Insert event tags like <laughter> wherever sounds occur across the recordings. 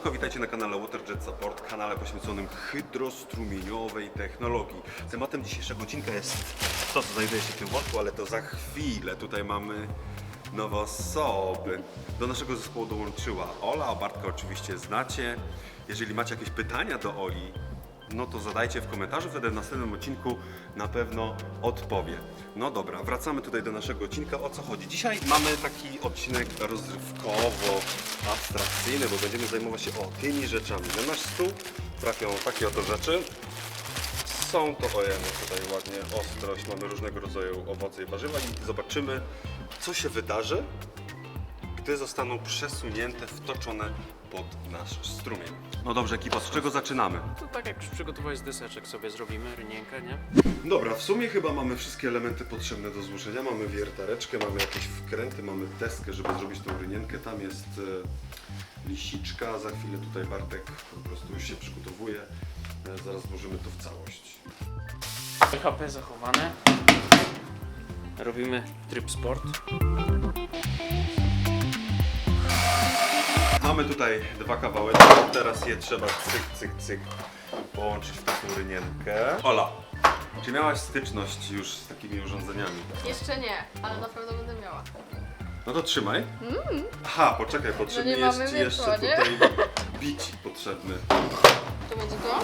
Siemanko, witajcie na kanale WaterJet Support, kanale poświęconym hydrostrumieniowej technologii. Tematem dzisiejszego odcinka jest to, co znajduje się w tym worku, ale to za chwilę. Tutaj mamy nowe osoby. Do naszego zespołu dołączyła Ola, Bartka oczywiście znacie. Jeżeli macie jakieś pytania do Oli, no to zadajcie w komentarzu, wtedy w następnym odcinku na pewno odpowie. No dobra, wracamy tutaj do naszego odcinka. O co chodzi? Dzisiaj mamy taki odcinek rozrywkowo-abstrakcyjny, bo będziemy zajmować się o tymi rzeczami. Na nasz stół trafią takie oto rzeczy. Są to ojemy tutaj ładnie, ostrość, mamy różnego rodzaju owoce i warzywa i zobaczymy, co się wydarzy, gdy zostaną przesunięte, wtoczone pod nasz strumień. No dobrze, ekipa, z czego zaczynamy? To tak jak przygotowałeś deseczek sobie zrobimy, rynienkę, nie? Dobra, w sumie chyba mamy wszystkie elementy potrzebne do złożenia. Mamy wiertareczkę, mamy jakieś wkręty, mamy deskę, żeby zrobić tą rynienkę. Tam jest e, lisiczka, za chwilę tutaj Bartek po prostu już się przygotowuje. E, zaraz włożymy to w całość. PHP zachowane. Robimy tryb sport. Mamy tutaj dwa kawałeczki, teraz je trzeba cyk, cyk, cyk połączyć w taką rynienkę. Ola, czy miałaś styczność już z takimi urządzeniami? Jeszcze nie, ale na pewno będę miała. No to trzymaj. Aha, poczekaj, potrzebny nie jest ci jeszcze nie? tutaj <laughs> bicik potrzebny. To będzie to?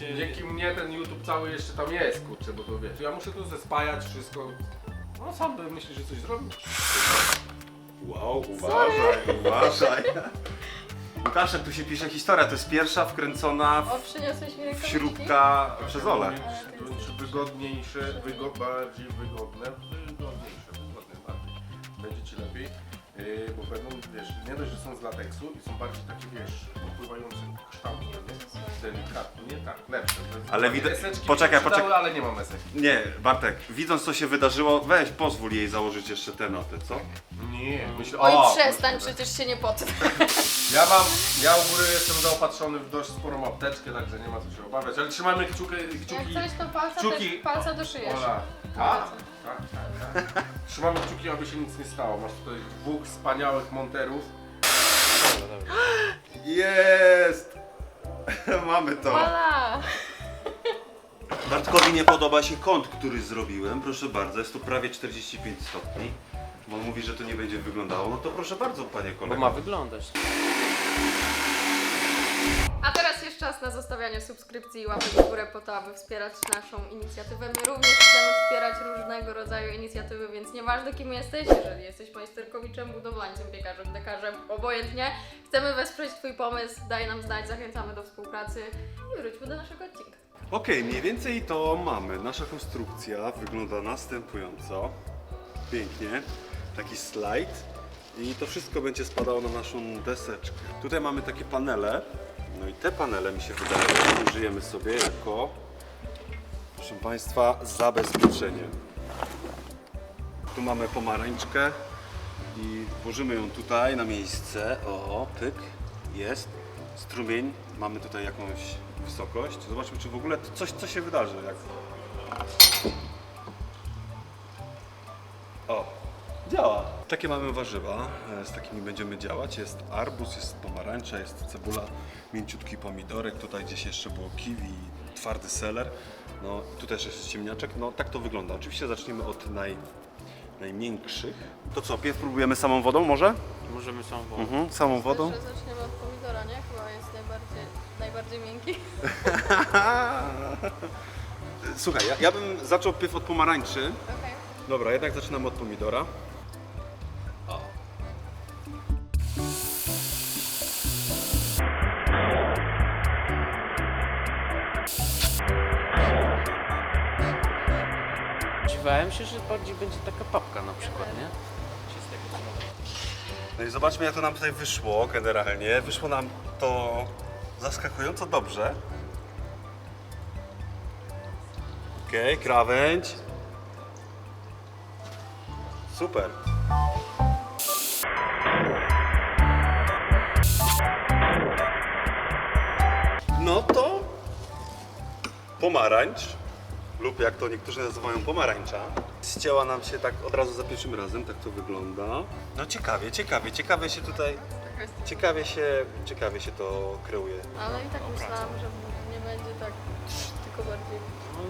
Nie. Dzięki mnie ten YouTube cały jeszcze tam jest, kurczę, bo to wiesz. Ja muszę to zespajać wszystko. No sam bym myśli, że coś zrobił. Wow, uważaj, uważaj. <laughs> Łukaszek, tu się pisze historia, to jest pierwsza wkręcona O, w, przyniosłeś mi w rękawiczki? śrubka przez Olę. To jest wygodniejsze, wygo, bardziej wygodne. Wygodniejsze, wygodne bardziej. Będzie ci lepiej. Yy, bo będą, wiesz, nie dość, że są z lateksu i są bardziej takie, wiesz, odpływające kształty, nie? Delikatnie, tak, lepsze. To jest- Ale widać- Eseczki mi poczekaj, przydały, poczekaj. ale nie mam esek. Nie, Bartek, widząc co się wydarzyło, weź pozwól jej założyć jeszcze te noty, co? Nie, myślę, Oj, o, przestań, przecież się nie potnę. Ja mam, ja u góry jestem zaopatrzony w dość sporą apteczkę, także nie ma co się obawiać, ale trzymajmy kciuki, Jak kciuki. coś to palca, kciuki. też palca doszyjesz. Ola. Tak, tak, tak, tak. Trzymamy kciuki, aby się nic nie stało. Masz tutaj dwóch wspaniałych monterów. Jest! <laughs> Mamy to. Voila! Bartkowi nie podoba się kąt, który zrobiłem. Proszę bardzo, jest tu prawie 45 stopni. Bo on mówi, że to nie będzie wyglądało. No to proszę bardzo, panie Bo kolego. ma wyglądać. A teraz jest czas na zostawianie subskrypcji i łapek w górę po to, aby wspierać naszą inicjatywę. My również chcemy wspierać różnego rodzaju inicjatywy, więc nieważne kim jesteś, jeżeli jesteś majsterkowiczem, budowlańcem, piekarzem, dekarzem, obojętnie, chcemy wesprzeć Twój pomysł, daj nam znać, zachęcamy do współpracy i wróćmy do naszego odcinka. Okej, mniej więcej to mamy. Nasza konstrukcja wygląda następująco. Pięknie. Taki slajd. I to wszystko będzie spadało na naszą deseczkę. Tutaj mamy takie panele. No i te panele mi się wydaje, użyjemy sobie jako, proszę Państwa, zabezpieczenie. Tu mamy pomarańczkę i włożymy ją tutaj na miejsce. O, pyk, jest. Strumień, mamy tutaj jakąś wysokość. Zobaczmy, czy w ogóle coś, co się wydarzy. Jak... O, działa. Takie mamy warzywa, e, z takimi będziemy działać. Jest arbuz, jest pomarańcza, jest cebula, mięciutki pomidorek, tutaj gdzieś jeszcze było kiwi, twardy seler. No, tu też jest ciemniaczek. No, tak to wygląda. Oczywiście zaczniemy od naj, najmiększych. To co, pierw próbujemy samą wodą może? Możemy są wodą. Mhm, samą wodą. Myślę, że zaczniemy od pomidora, nie? Chyba jest najbardziej, najbardziej miękki. <laughs> Słuchaj, ja, ja bym zaczął pierw od pomarańczy. Okej. Dobra, jednak zaczynamy od pomidora. Bardziej będzie taka papka na przykład, nie? No i zobaczmy jak to nam tutaj wyszło generalnie. Wyszło nam to zaskakująco dobrze. Okej, krawędź. Super. No to pomarańcz lub jak to niektórzy nazywają pomarańcza. Ścięła nam się tak od razu za pierwszym razem, tak to wygląda. No ciekawie, ciekawie, ciekawie się tutaj. Ciekawie się, ciekawie się to kreuje. Ale i tak myślałam, że nie będzie tak, tylko bardziej,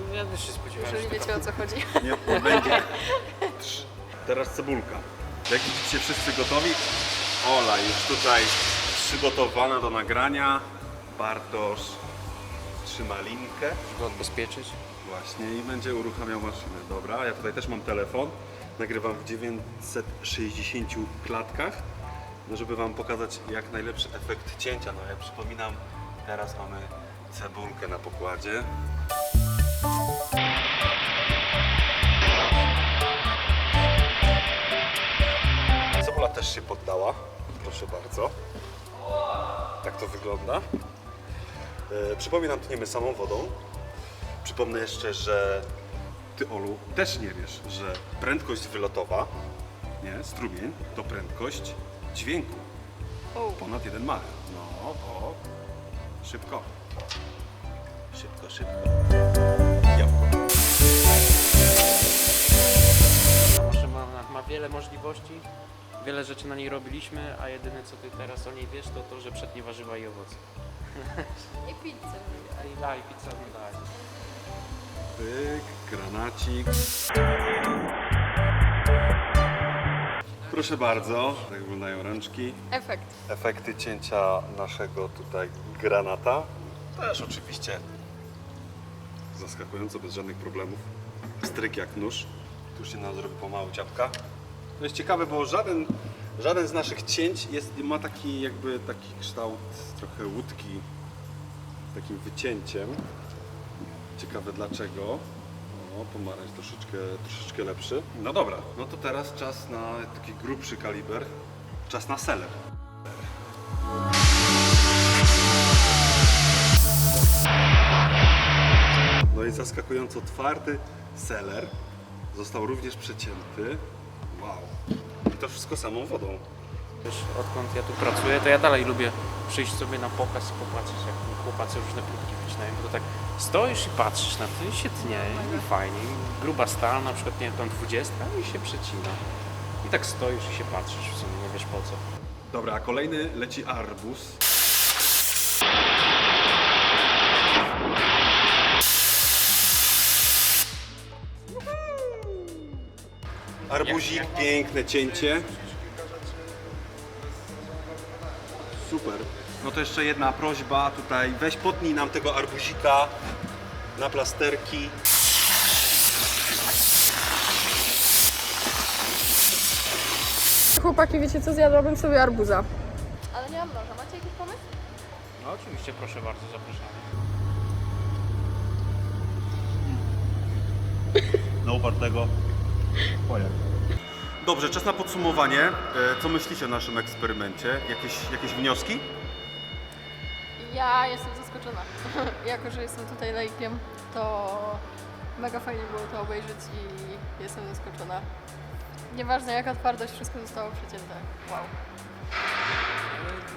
No, ja też się spodziewałem, jeżeli że wiecie o co chodzi. <laughs> Nie, nie będzie. Teraz cebulka. Jak widzicie wszyscy gotowi? Ola już tutaj przygotowana do nagrania. Bartosz trzyma linkę. żeby odbezpieczyć. Właśnie i będzie uruchamiał maszynę. Dobra, ja tutaj też mam telefon. Nagrywam w 960 klatkach, no żeby Wam pokazać jak najlepszy efekt cięcia. No ja przypominam, teraz mamy cebulkę na pokładzie. Cebula też się poddała, proszę bardzo. Tak to wygląda. E, przypominam, tniemy samą wodą. Przypomnę jeszcze, że ty, Olu, też nie wiesz, że prędkość wylotowa, nie, strumień, to prędkość dźwięku. O. Ponad 1 mach. No to szybko. Szybko, szybko. Jabłko. Maszyna ma, ma wiele możliwości, wiele rzeczy na niej robiliśmy, a jedyne co ty teraz o niej wiesz, to to, że przetnie warzywa i owoce. <laughs> I pizzę. I daj, pizza, no daj. Pyk, granacik. Proszę bardzo, tak wyglądają rączki. Efekt. Efekty cięcia naszego tutaj granata. Też oczywiście zaskakująco, bez żadnych problemów. Stryk jak nóż. Tu się nam zrobi pomału ciapka. To jest ciekawe, bo żaden, żaden z naszych cięć jest, ma taki jakby taki kształt trochę łódki takim wycięciem. Ciekawe dlaczego. O, pomarańcz troszeczkę, troszeczkę lepszy. No dobra, no to teraz czas na taki grubszy kaliber. Czas na seler. No i zaskakująco twardy seler został również przecięty. Wow. I to wszystko samą wodą. Też odkąd ja tu pracuję, to ja dalej lubię przyjść sobie na pokaz i popatrzeć, jak chłopacy różne próbki wycinają. Bo to tak stoisz i patrzysz na to i się tnie i fajnie. I gruba stal, na przykład nie wiem, tam 20 i się przecina. I tak stoisz i się patrzysz, w sumie nie wiesz po co. Dobra, a kolejny leci arbuz. Arbuzik, piękne cięcie. Super. No to jeszcze jedna prośba tutaj. Weź potnij nam tego arbuzika na plasterki. Chłopaki, wiecie co? Zjadłabym sobie arbuza. Ale nie mam noża. Macie jakiś pomysł? No oczywiście, proszę bardzo, zapraszamy. na upartego Dobrze, czas na podsumowanie. E, Co myślicie o naszym eksperymencie? Jakieś, jakieś wnioski? Ja jestem zaskoczona. <laughs> jako, że jestem tutaj laikiem, to mega fajnie było to obejrzeć i jestem zaskoczona. Nieważne jaka twardość, wszystko zostało przecięte. Wow.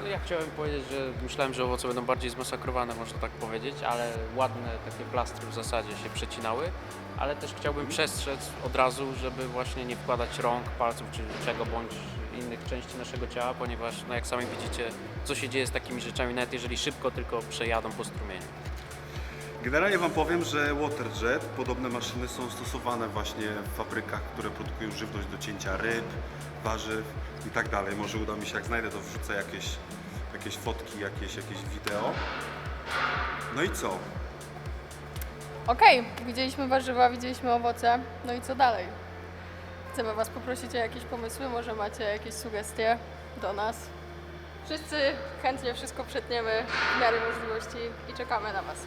No ja chciałem powiedzieć, że myślałem, że owoce będą bardziej zmasakrowane, można tak powiedzieć, ale ładne takie plastry w zasadzie się przecinały, ale też chciałbym przestrzec od razu, żeby właśnie nie wkładać rąk, palców czy czego bądź innych części naszego ciała, ponieważ no jak sami widzicie, co się dzieje z takimi rzeczami, nawet jeżeli szybko tylko przejadą po strumieniu. Generalnie Wam powiem, że Waterjet, podobne maszyny są stosowane właśnie w fabrykach, które produkują żywność do cięcia ryb, warzyw i tak dalej. Może uda mi się, jak znajdę, to wrzucę jakieś, jakieś fotki, jakieś, jakieś wideo. No i co? Okej, widzieliśmy warzywa, widzieliśmy owoce. No i co dalej? Chcemy Was poprosić o jakieś pomysły, może macie jakieś sugestie do nas. Wszyscy chętnie wszystko przetniemy w miarę możliwości i czekamy na Was.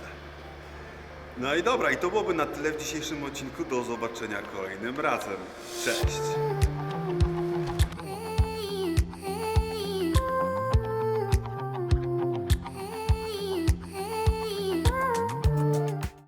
No i dobra, i to byłoby na tyle w dzisiejszym odcinku. Do zobaczenia kolejnym razem. Cześć!